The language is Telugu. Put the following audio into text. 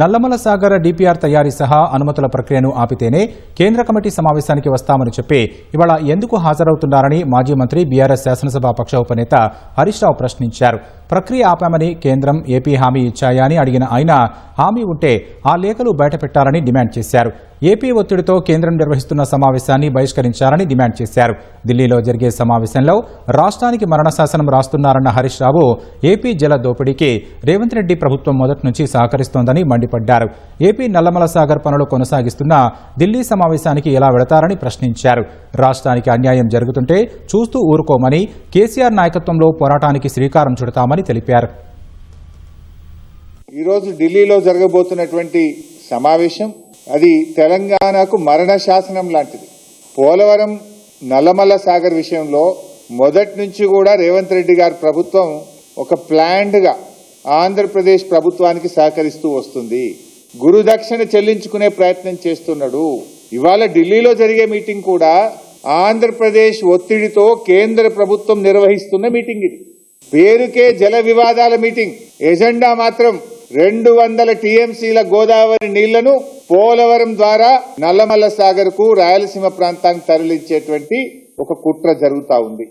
నల్లమల సాగర్ డిపిఆర్ తయారీ సహా అనుమతుల ప్రక్రియను ఆపితేనే కేంద్ర కమిటీ సమావేశానికి వస్తామని చెప్పి ఇవాళ ఎందుకు హాజరవుతున్నారని మాజీ మంత్రి బీఆర్ఎస్ శాసనసభ పక్ష ఉపనేత హరీష్ రావు ప్రశ్నించారు. ప్రక్రియ ఆపామని కేంద్రం ఏపీ హామీ ఇచ్చాయా అని అడిగిన ఆయన హామీ ఉంటే ఆ లేఖలు బయటపెట్టాలని డిమాండ్ చేశారు. ఏపీ ఒత్తిడితో కేంద్రం నిర్వహిస్తున్న సమావేశాన్ని బహిష్కరించాలని డిమాండ్ చేశారు. ఢిల్లీలో జరిగే సమావేశంలో రాష్ట్రానికి మరణశాసనం రాస్తున్నారన్న హరీష్ రావు ఏపీ జల దోపిడీకి రేవంత్ రెడ్డి ప్రభుత్వం మొదటి నుంచి సహకరిస్తోందని మండిపడ్డారు. ఏపీ నల్లమల సాగర్ పనులు కొనసాగిస్తున్న ఢిల్లీ సమావేశానికి ఎలా వెళతారని ప్రశ్నించారు. రాష్ట్రానికి అన్యాయం జరుగుతుంటే చూస్తూ ఊరుకోమని కేసీఆర్ నాయకత్వంలో పోరాటానికి శ్రీకారం చుడతామని తెలిపారు. ఈరోజు ఢిల్లీలో జరగబోతున్నటువంటి సమావేశం అది తెలంగాణకు మరణ శాసనం లాంటిది. పోలవరం నల్లమల్ల సాగర్ విషయంలో మొదటి నుంచి కూడా రేవంత్ రెడ్డి గారి ప్రభుత్వం ఒక ప్లాండ్గా ఆంధ్రప్రదేశ్ ప్రభుత్వానికి సహకరిస్తూ వస్తుంది. గురుదక్షిణ చెల్లించుకునే ప్రయత్నం చేస్తున్నాడు. ఇవాళ ఢిల్లీలో జరిగే మీటింగ్ కూడా ఆంధ్రప్రదేశ్ ఒత్తిడితో కేంద్ర ప్రభుత్వం నిర్వహిస్తున్న మీటింగ్ ఇది. పేరుకే జల వివాదాల మీటింగ్. ఎజెండా మాత్రం రెండు వందల టీఎంసీల గోదావరి నీళ్ళను పోలవరం ద్వారా నల్లమల్ల సాగర్కు రాయలసీమ ప్రాంతానికి తరలించేటువంటి ఒక కుట్ర జరుగుతా ఉంది.